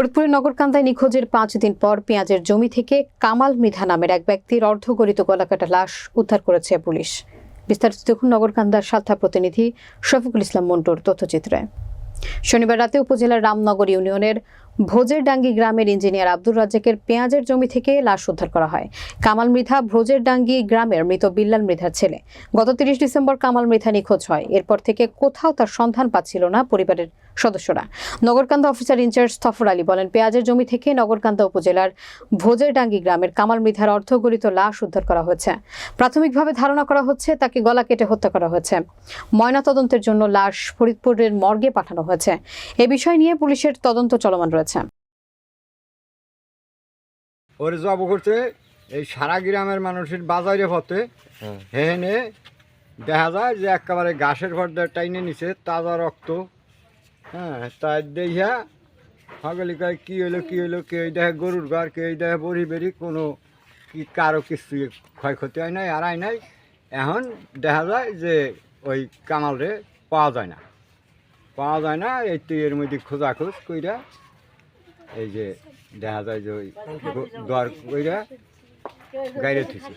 ফরিদপুরের নগরকান্দায় নিখোঁজের পাঁচ দিন পর পেঁয়াজের জমি থেকে কামাল মৃধা নামের এক ব্যক্তির অর্ধগরিত গলাকাটা লাশ উদ্ধার করেছে পুলিশ। বিস্তারিত দেখুন নগরকান্দার সাথা প্রতিনিধি শফিকুল ইসলাম মন্টুর তথ্যচিত্রে। শনিবার রাতে উপজেলার রামনগর ইউনিয়নের ভোজের ডাঙ্গি গ্রামের ইঞ্জিনিয়ার আব্দুর রাজ্জাকের পেঁয়াজের জমি থেকে লাশ উদ্ধার করা হয়। কামাল মৃধা ভোজের ডাঙ্গি গ্রামের মৃত বিল্লাল মৃধার ছেলে। গত তিরিশ ডিসেম্বর কামাল মৃধা নিখোঁজ হয়। এরপর থেকে কোথাও তার সন্ধান পাচ্ছিল না পরিবারের সদস্যরা। Nagarkanda officer in charge Tofar Ali বলেন, পেঁয়াজের জমি থেকে নগরকান্দা উপজেলার ভোজের ডাঙ্গি গ্রামের কামাল মৃধার অর্ধগরিত লাশ উদ্ধার করা হয়েছে। প্রাথমিকভাবে ধারণা করা হচ্ছে, তাকে গলা কেটে হত্যা করা হয়েছে। ময়না তদন্তের জন্য লাশ ফরিদপুরের মর্গে পাঠানো হয়েছে। এ বিষয় নিয়ে পুলিশের তদন্ত চলমান রয়েছে। ওর জব করছে এই সারা গ্রামের মানুষের বাজারে পথে হেনে দেখা যায় যে একেবারে ঘাসের পর্দা টাইনে নিছে তাজা রক্ত। হ্যাঁ তাই দেখিয়া সকলে কয় কী হইল কী হইল কেউ দেখে গরুর ঘর কেউ দেখে বড়ি বেরি কোনো কি কারও কিছু ক্ষয়ক্ষতি হয় নাই আর হয় নাই? এখন দেখা যায় যে ওই কামালরে পাওয়া যায় না। পাওয়া যায় না এই তো এর মধ্যে খোঁজাখোঁজ কইরা এই যে দেখা যায় যে ওই দর কইরা গাইরে থুইছে